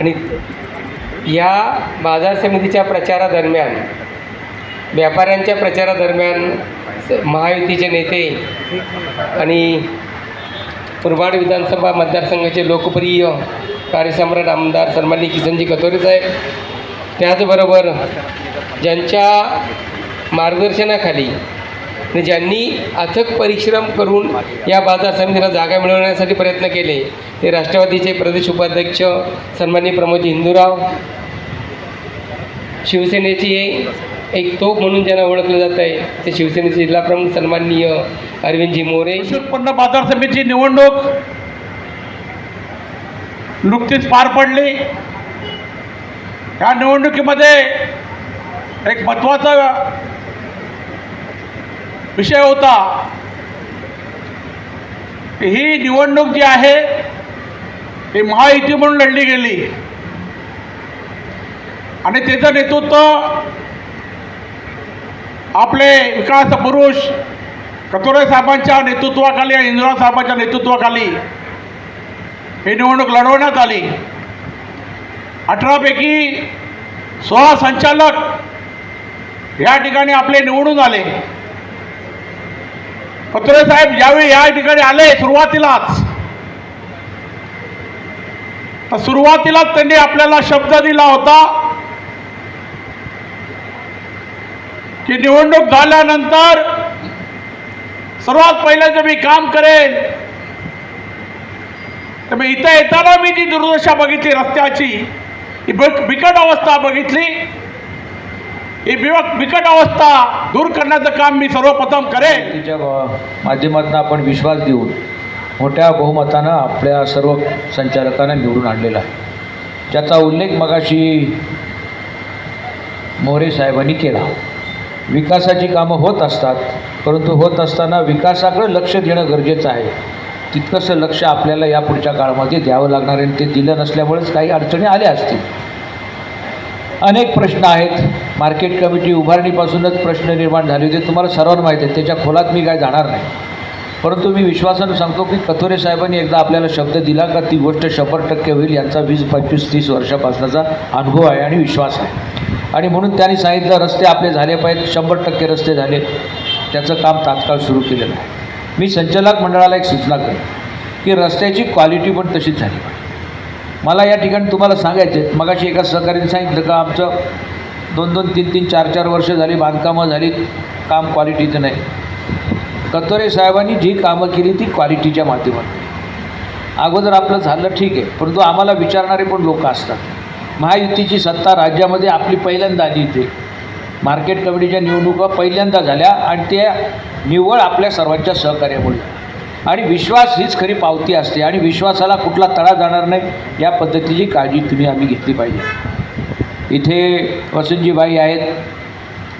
आणि या बाजार समितीच्या प्रचारादरम्यान व्यापाऱ्यांच्या प्रचारादरम्यान महायुतीचे नेते आणि मुरबाड विधानसभा मतदारसंघाचे लोकप्रिय कार्यसम्राट आमदार सन्माननीय किसनजी कथोरे साहेब. त्याचबरोबर ज्यांच्या मार्गदर्शनाखाली आणि ज्यांनी अथक परिश्रम करून या बाजार समितीला जागा मिळवण्यासाठी प्रयत्न केले ते राष्ट्रवादीचे प्रदेश उपाध्यक्ष सन्माननीय प्रमोद हिंदूराव शिवसेनेची एक तोप म्हणून ज्यांना ओळखलं जात आहे ते शिवसेनेचे जिल्हाप्रमुख सन्माननीय अरविंदजी मोरे. उत्पन्न बाजार समितीची निवडणूक नुकतीच पार पडली. या निवडणुकीमध्ये एक महत्त्वाचा विषय होता ही निवडणूक जी आहे ती महायुती म्हणून लढली गेली. आणि त्याचं नेतृत्व आपले विकास पुरुष कतोरे साहेबांच्या नेतृत्वाखाली आणि इंदिरा साहेबांच्या नेतृत्वाखाली ही निवडणूक लढवण्यात आली. अठरापैकी सोळा संचालक या ठिकाणी आपले निवडून आले. कतोरे साहेब ज्यावेळी या ठिकाणी आले सुरुवातीलाच. तर सुरुवातीलाच त्यांनी आपल्याला शब्द दिला होता की निवडणूक झाल्यानंतर सर्वात पहिलं जे मी काम करेन तर मी इथं येताना मी जी दुर्दशा बघितली रस्त्याची ही बिकट अवस्था बघितली ही बिवक बिकट अवस्था दूर करण्याचं काम मी सर्वप्रथम करेन. तिच्या माध्यमातून आपण विश्वास देऊन मोठ्या बहुमतानं आपल्या सर्व संचालकांना निवडून आणलेला आहे. ज्याचा उल्लेख मगाशी मोरे साहेबांनी केला. विकासाची कामं होत असतात परंतु होत असताना विकासाकडे लक्ष देणं गरजेचं आहे. तितकंसं लक्ष आपल्याला या पुढच्या काळामध्ये द्यावं लागणार आहे आणि ते दिलं नसल्यामुळेच काही अडचणी आल्या असतील. अनेक प्रश्न आहेत. मार्केट कमिटी उभारणीपासूनच प्रश्न निर्माण झाले होते. तुम्हाला सर्वांना माहीत आहे त्याच्या खोलात मी काय जाणार नाही. परंतु मी विश्वासानं सांगतो की कथोरे साहेबांनी एकदा आपल्याला शब्द दिला का ती गोष्ट शंभर टक्के होईल यांचा वीस पंचवीस तीस वर्षापासूनचा अनुभव आहे आणि विश्वास आहे. आणि म्हणून त्यांनी सांगितलं रस्ते आपले झाले पाहिजेत शंभर टक्के रस्ते झाले. त्याचं काम तात्काळ सुरू केलेलं आहे. मी संचालक मंडळाला एक सूचना करेन की रस्त्याची क्वालिटी पण तशीच झाली पाहिजे. मला या ठिकाणी तुम्हाला सांगायचं मगाशी एका सहकार्याने सांगितलं का आमचं दोन दोन तीन तीन चार चार वर्ष झाली बांधकामं झाली काम क्वालिटीचं नाही. कतोरे साहेबांनी जी कामं केली ती क्वालिटीच्या माध्यमातून. अगोदर आपलं झालं ठीक आहे परंतु आम्हाला विचारणारे पण लोक असतात. महायुतीची सत्ता राज्यामध्ये आपली पहिल्यांदा आली इथे. मार्केट कमिटीच्या निवडणुका पहिल्यांदा झाल्या आणि त्या निव्वळ आपल्या सर्वांच्या सहकार्यामुळे. आणि विश्वास हीच खरी पावती असते आणि विश्वासाला कुठला तडा जाणार नाही या पद्धतीची काळजी तुम्ही आम्ही घेतली पाहिजे. इथे वसंतजीबाई आहेत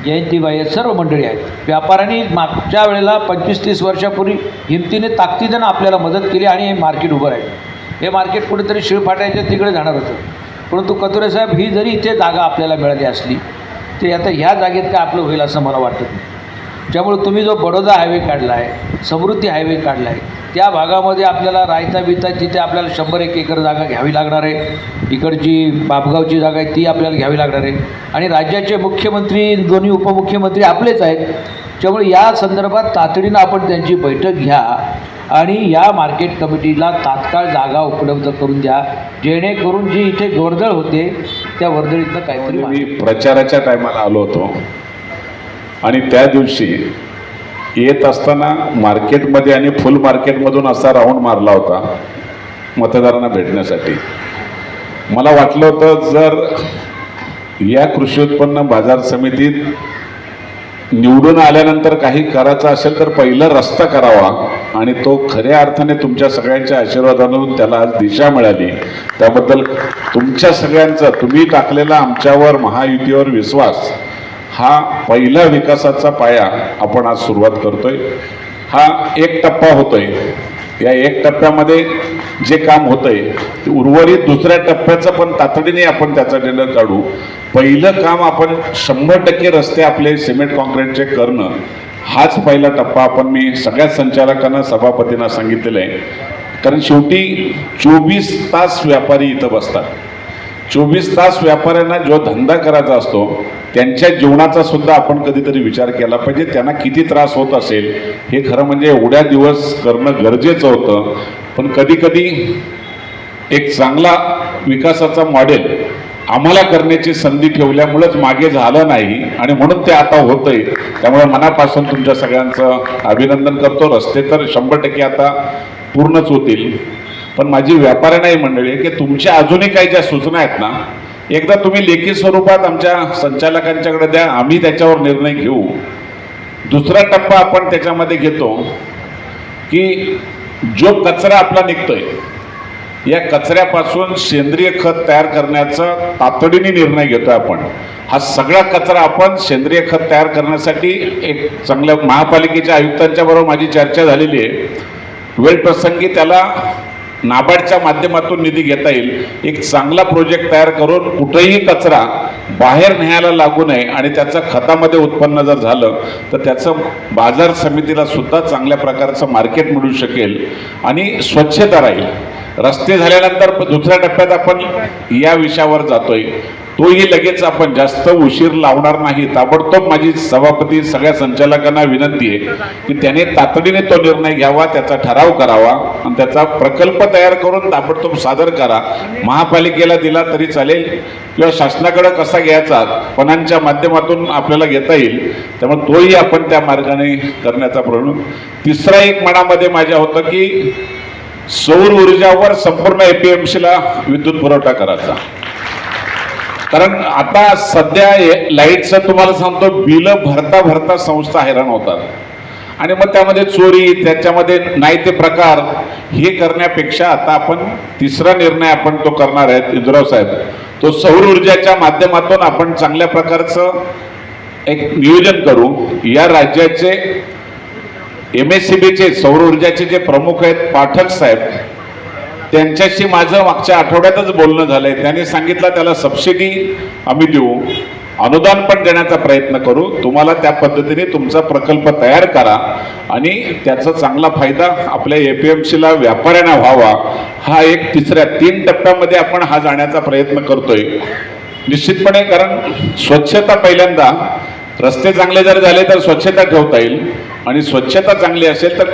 जयंतीबाई आहेत सर्व मंडळी आहेत. व्यापाऱ्यांनी मागच्या वेळेला पंचवीस तीस वर्षापूर्वी हिमतीने ताकदीनं आपल्याला मदत केली आणि हे मार्केट उभं राहिलं. हे मार्केट कुठेतरी शिळफाटायच्या तिकडे जाणार होतं. परंतु कतुरे साहेब ही जरी इथे जागा आपल्याला मिळाली असली ते आता ह्या जागेत काय आपलं होईल असं मला वाटत नाही. त्यामुळे तुम्ही जो बडोदा हायवे काढला आहे समृद्धी हायवे काढला आहे त्या भागामध्ये आपल्याला रायता बिता तिथे आपल्याला शंभर एक एकर जागा घ्यावी लागणार आहे इकडची बापगावची जागा आहे ती आपल्याला घ्यावी लागणार आहे. आणि राज्याचे मुख्यमंत्री दोन्ही उपमुख्यमंत्री आपलेच आहेत. त्यामुळे या संदर्भात तातडीनं आपण त्यांची बैठक घ्या आणि या मार्केट कमिटीला तात्काळ जागा उपलब्ध करून द्या. जेणेकरून जी इथे वर्दळ होते त्या वर्दळीतनं काहीतरी म्हणजे मी प्रचाराच्या टायमाला आलो होतो. आणि त्या दिवशी येत असताना मार्केटमध्ये आणि फुल मार्केटमधून असा राऊंड मारला होता मतदारांना भेटण्यासाठी. मला वाटलं होतं जर या कृषी उत्पन्न बाजार समितीत निवडून आल्यानंतर काही करायचं असेल तर पहिला रस्ता करावा आणि तो खऱ्या अर्थाने तुमच्या सगळ्यांच्या आशीर्वादानं त्याला आज दिशा मिळाली. त्याबद्दल तुमच्या सगळ्यांचा तुम्ही टाकलेला आमच्यावर महायुतीवर विश्वास हा पहिला विकासाचा पाया आपण आज सुरुवात करतोय. हा एक टप्पा होतोय. या एक टप्प्यामध्ये जे काम होतंय ते उर्वरित दुसऱ्या टप्प्याचं पण तातडीने आपण त्याचा टेंडर काढू. पहिलं काम आपण शंभर टक्के रस्ते आपले सिमेंट कॉन्क्रीटचे करणं हाच पहिला टप्पा आपण मी सगळ्या संचालकांना सभापतींना सांगितलेलं आहे. कारण शेवटी चोवीस तास व्यापारी इथं बसतात. चोवीस तास व्यापाऱ्यांना जो धंदा करायचा असतो त्यांच्या जीवनाचा सुद्धा आपण कधीतरी विचार केला पाहिजे. त्यांना किती त्रास होत असेल हे खरं म्हणजे एवढ्या दिवस करणं गरजेचं होतं. पण कधीकधी एक चांगला विकासाचा मॉडेल आम्हाला करण्याची संधी ठेवल्यामुळंच मागे झालं नाही आणि म्हणून ते आता होतंय. त्यामुळे मनापासून तुमच्या सगळ्यांचं अभिनंदन करतो. रस्ते तर शंभर टक्के आता पूर्णच होतील. पण माझी व्यापाऱ्यांनाही मंडळी आहे की तुमच्या अजूनही काही ज्या सूचना आहेत ना एकदा तुम्ही लेखी स्वरूपात आमच्या संचालकांच्याकडे द्या आम्ही त्याच्यावर निर्णय घेऊ. दुसरा टप्पा आपण त्याच्यामध्ये घेतो की जो कचरा आपला निघतोय या कचऱ्यापासून सेंद्रिय खत तयार करण्याचा तातडीने निर्णय घेतोय आपण. हा सगळा कचरा आपण सेंद्रिय खत तयार करण्यासाठी एक चांगल्या महापालिकेच्या आयुक्तांच्या बरोबर माझी चर्चा झालेली आहे. वेळ प्रसंगी त्याला नाबार्डच्या माध्यमातून निधी घेता येईल. एक चांगला प्रोजेक्ट तयार करून कुठेही कचरा बाहेर न्यायला लागू नये आणि त्याचं खतामध्ये उत्पन्न जर झालं तर त्याचं बाजार समितीला सुद्धा चांगल्या प्रकारचं मार्केट मिळू शकेल आणि स्वच्छता राहील. रस्ते झाल्यानंतर दुसऱ्या टप्प्यात आपण या विषयावर जातोय. तोही लगेच आपण जास्त उशीर लावणार नाही. ताबडतोब माझी सभापती सगळ्या संचालकांना विनंती आहे की त्याने तातडीने तो निर्णय घ्यावा त्याचा ठराव करावा आणि त्याचा प्रकल्प तयार करून ताबडतोब सादर करा. महापालिकेला दिला तरी चालेल किंवा शासनाकडे कसा घ्यायचा पणांच्या माध्यमातून आपल्याला घेता येईल. त्यामुळे तोही आपण त्या मार्गाने करण्याचा प्रयत्न तिसरा एक मनामध्ये माझ्या होतं की सौर ऊर्जावर संपूर्ण एपीएमसीला विद्युत पुरवठा करायचा. कारण आता सध्या लाईटचं लाईटचं तुम्हाला सांगतो बिलं भरता भरता संस्था हैराण होतात. आणि मग त्यामध्ये चोरी त्याच्यामध्ये नाही ते प्रकार हे करण्यापेक्षा आता आपण तिसरा निर्णय आपण तो करणार आहेत इंदुराव साहेब. तो सौर ऊर्जाच्या माध्यमातून आपण चांगल्या प्रकारचं एक नियोजन करू. या राज्याचे एम एस सी बीचे सौर ऊर्जाचे जे प्रमुख आहेत पाठक साहेब त्यांच्याशी माझं मागच्या आठवड्यातच बोलणं झालंय. त्यांनी सांगितलं त्याला सबसिडी आम्ही देऊ. अनुदान पण देण्याचा प्रयत्न करू. तुम्हाला त्या पद्धतीने तुमचा प्रकल्प तयार करा आणि त्याचा चांगला फायदा आपल्या ए पी एम सीला व्यापाऱ्यांना व्हावा. हा एक तिसऱ्या तीन टप्प्यामध्ये आपण हा जाण्याचा प्रयत्न करतोय. निश्चितपणे कारण स्वच्छता पहिल्यांदा रस्ते चांगले जर झाले तर स्वच्छता ठेवता येईल. आणि स्वच्छता चांगली असेल तर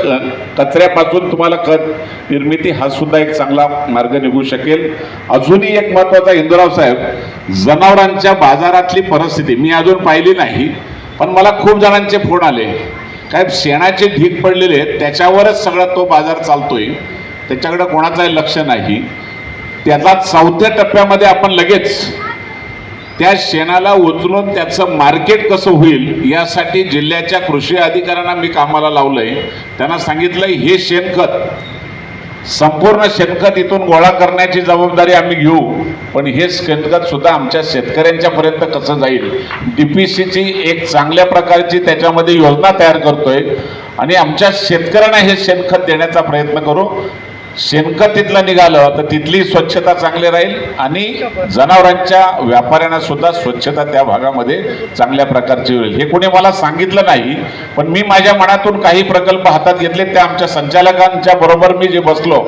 कचऱ्यापासून तुम्हाला खत निर्मिती हा सुद्धा एक चांगला मार्ग निघू शकेल. अजूनही एक महत्त्वाचा इंदुराव साहेब जनावरांच्या बाजारातली परिस्थिती मी अजून पाहिली नाही पण मला खूप जणांचे फोन आले. काय शेणाचे ढीक पडलेले आहेत त्याच्यावरच सगळा तो बाजार चालतोय. त्याच्याकडे कोणाचंही लक्ष नाही. त्याचा चौथ्या टप्प्यामध्ये आपण लगेच त्या शेणाला उचलून त्याचं मार्केट कसं होईल यासाठी जिल्ह्याच्या कृषी अधिकाऱ्यांना मी कामाला लावलंय. त्यांना सांगितलं हे शेणखत संपूर्ण शेणखत इथून गोळा करण्याची जबाबदारी आम्ही घेऊ पण हे शेणखत सुद्धा आमच्या शेतकऱ्यांच्या पर्यंत कसं जाईल? डी पी सीची एक चांगल्या प्रकारची त्याच्यामध्ये योजना तयार करतोय. आणि आमच्या शेतकऱ्यांना हे शेणखत देण्याचा प्रयत्न करू. शेणखत तिथलं निघालं तर तिथली स्वच्छता चांगली राहील आणि जनावरांच्या व्यापाऱ्यांना सुद्धा स्वच्छता त्या भागामध्ये चांगल्या प्रकारची होईल. हे कोणी मला सांगितलं नाही पण मी माझ्या मनातून काही प्रकल्प हातात घेतले त्या आमच्या संचालकांच्या बरोबर मी जे बसलो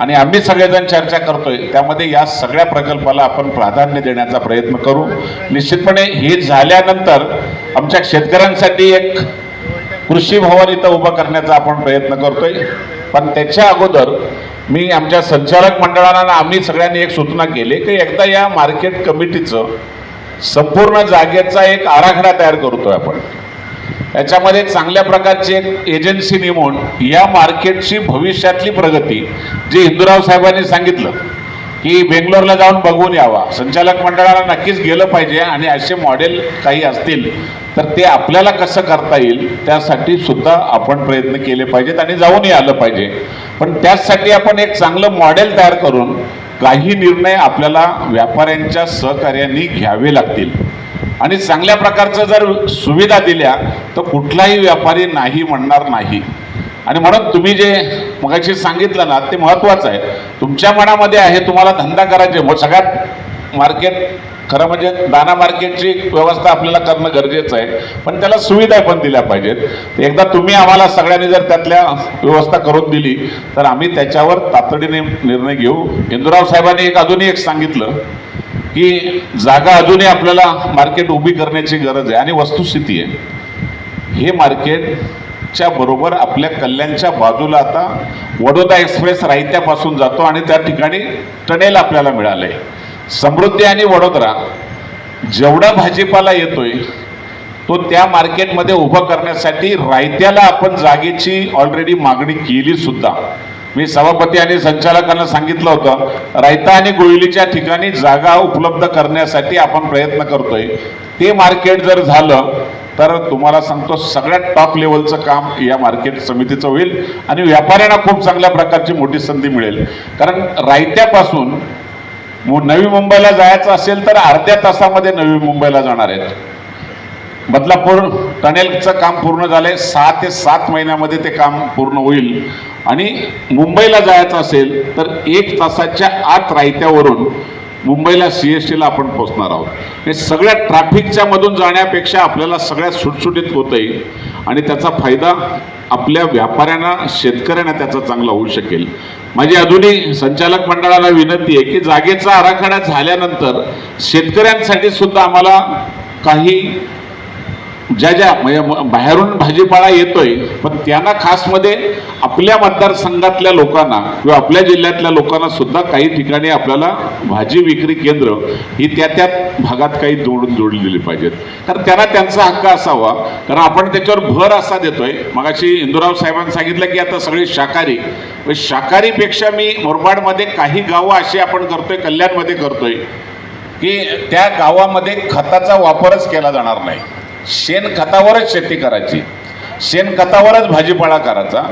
आणि आम्ही सगळेजण चर्चा करतोय त्यामध्ये या सगळ्या प्रकल्पाला आपण प्राधान्य देण्याचा प्रयत्न करू. निश्चितपणे हे झाल्यानंतर आमच्या शेतकऱ्यांसाठी एक कृषी भवन इथं उभं करण्याचा आपण प्रयत्न करतोय. पण त्याच्या अगोदर मी आमच्या संचालक मंडळाला आम्ही सगळ्यांनी एक सूचना केली की एकदा या मार्केट कमिटीचं संपूर्ण जागेचा एक आराखडा तयार करतोय आपण. याच्यामध्ये चांगल्या प्रकारची एक एजन्सी नेमून या मार्केटची भविष्यातली प्रगती जी हिंदूराव साहेबांनी सांगितलं की बेंगलोरला जाऊन बघून यावा. संचालक मंडळाला नक्कीच गेलं पाहिजे आणि असे मॉडेल काही असतील तर ते आपल्याला कसं करता येईल त्यासाठी सुद्धा आपण प्रयत्न केले पाहिजेत आणि जाऊनही आलं पाहिजे. पण त्याचसाठी आपण एक चांगलं मॉडेल तयार करून काही निर्णय आपल्याला व्यापाऱ्यांच्या सहकार्याने घ्यावे लागतील. आणि चांगल्या प्रकारचं जर सुविधा दिल्या तर कुठलाही व्यापारी नाही म्हणणार नाही. आणि म्हणून तुम्ही जे मगाशी सांगितलं ना ते महत्त्वाचं आहे. तुमच्या मनामध्ये आहे तुम्हाला धंदा करायचे मग सगळ्यात मार्केट खरं म्हणजे दाना मार्केटची व्यवस्था आपल्याला करणं गरजेचं आहे. पण त्याला सुविधा पण दिल्या पाहिजेत. एकदा तुम्ही आम्हाला सगळ्यांनी जर त्यातल्या व्यवस्था करून दिली तर आम्ही त्याच्यावर तातडीने निर्णय घेऊ. इंदुराव साहेबांनी एक अजूनही एक सांगितलं की जागा अजूनही आपल्याला मार्केट उभी करण्याची गरज आहे आणि वस्तुस्थिती आहे. हे मार्केट च्या बरोबर आपल्या कल्याणच्या बाजूला आता वडोदा एक्सप्रेस रायत्यापासून जातो आणि त्या ठिकाणी टनेल आपल्याला मिळालं आहे समृद्धी आणि वडोदरा जेवढा भाजीपाला येतोय तो त्या मार्केटमध्ये उभं करण्यासाठी रायत्याला आपण जागेची ऑलरेडी मागणी केली सुद्धा. मी सभापती आणि संचालकांना सांगितलं होतं रायता आणि गोयलीच्या ठिकाणी जागा उपलब्ध करण्यासाठी आपण प्रयत्न करतोय. ते मार्केट जर झालं तर तुम्हाला सांगतो सगळ्यात टॉप लेवलचं काम या मार्केट समितीचं होईल आणि व्यापाऱ्यांना खूप चांगल्या प्रकारची मोठी संधी मिळेल. कारण रायत्यापासून नवी मुंबईला जायचं असेल तर अर्ध्या तासामध्ये नवी मुंबईला जाणार आहेत. बदलापूर टनेलचं काम पूर्ण झालंय सहा ते सात महिन्यामध्ये ते काम पूर्ण होईल. आणि मुंबईला जायचं असेल तर एक तासाच्या आत रायत्यावरून मुंबईला सी एस टीला आपण पोहोचणार आहोत. हे सगळ्या ट्रॅफिकच्या मधून जाण्यापेक्षा आपल्याला सगळ्यात सुटसुटीत होतं येईल आणि त्याचा फायदा आपल्या व्यापाऱ्यांना शेतकऱ्यांना त्याचा चांगला होऊ शकेल. माझी अजूनही संचालक मंडळाला विनंती आहे की जागेचा आराखडा झाल्यानंतर शेतकऱ्यांसाठी सुद्धा आम्हाला काही ज्या ज्या म्हणजे बाहेरून भाजीपाला येतोय पण त्यांना खासमध्ये आपल्या मतदारसंघातल्या लोकांना किंवा आपल्या जिल्ह्यातल्या लोकांना सुद्धा काही ठिकाणी आपल्याला भाजी विक्री केंद्र ही त्या त्या भागात काही जोडून जोडली दिली पाहिजेत. तर त्यांना त्यांचा हक्क असावा. कारण आपण त्याच्यावर भर असा देतोय. मगाशी इंदुराव साहेबांनी सांगितलं की आता सगळी शाकाहारी. म्हणजे शाकाहारीपेक्षा मी मुरबाडमध्ये काही गावं अशी आपण करतोय कल्याणमध्ये करतोय की त्या गावामध्ये खताचा वापरच केला जाणार नाही. शेणखतावरच शेती करायची. शेणखतावरच भाजीपाला करायचा.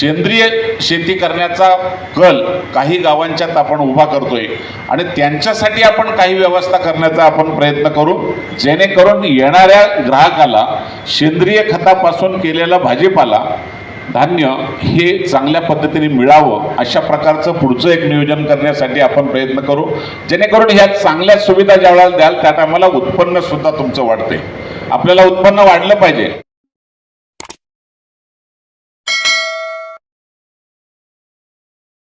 सेंद्रिय शेती करण्याचा कल काही गावांच्यात आपण उभा करतोय. आणि त्यांच्यासाठी आपण काही व्यवस्था करण्याचा आपण प्रयत्न करू. जेणेकरून येणाऱ्या ग्राहकाला सेंद्रिय खतापासून केलेला भाजीपाला धान्य हे चांगल्या पद्धतीने मिळावं अशा प्रकारचं पुढचं एक नियोजन करण्यासाठी आपण प्रयत्न करू. जेणेकरून ह्या चांगल्या सुविधा ज्या वेळेला द्याल त्या टायमाला उत्पन्न सुद्धा तुमचं वाढते. आपल्याला उत्पन्न वाढलं पाहिजे.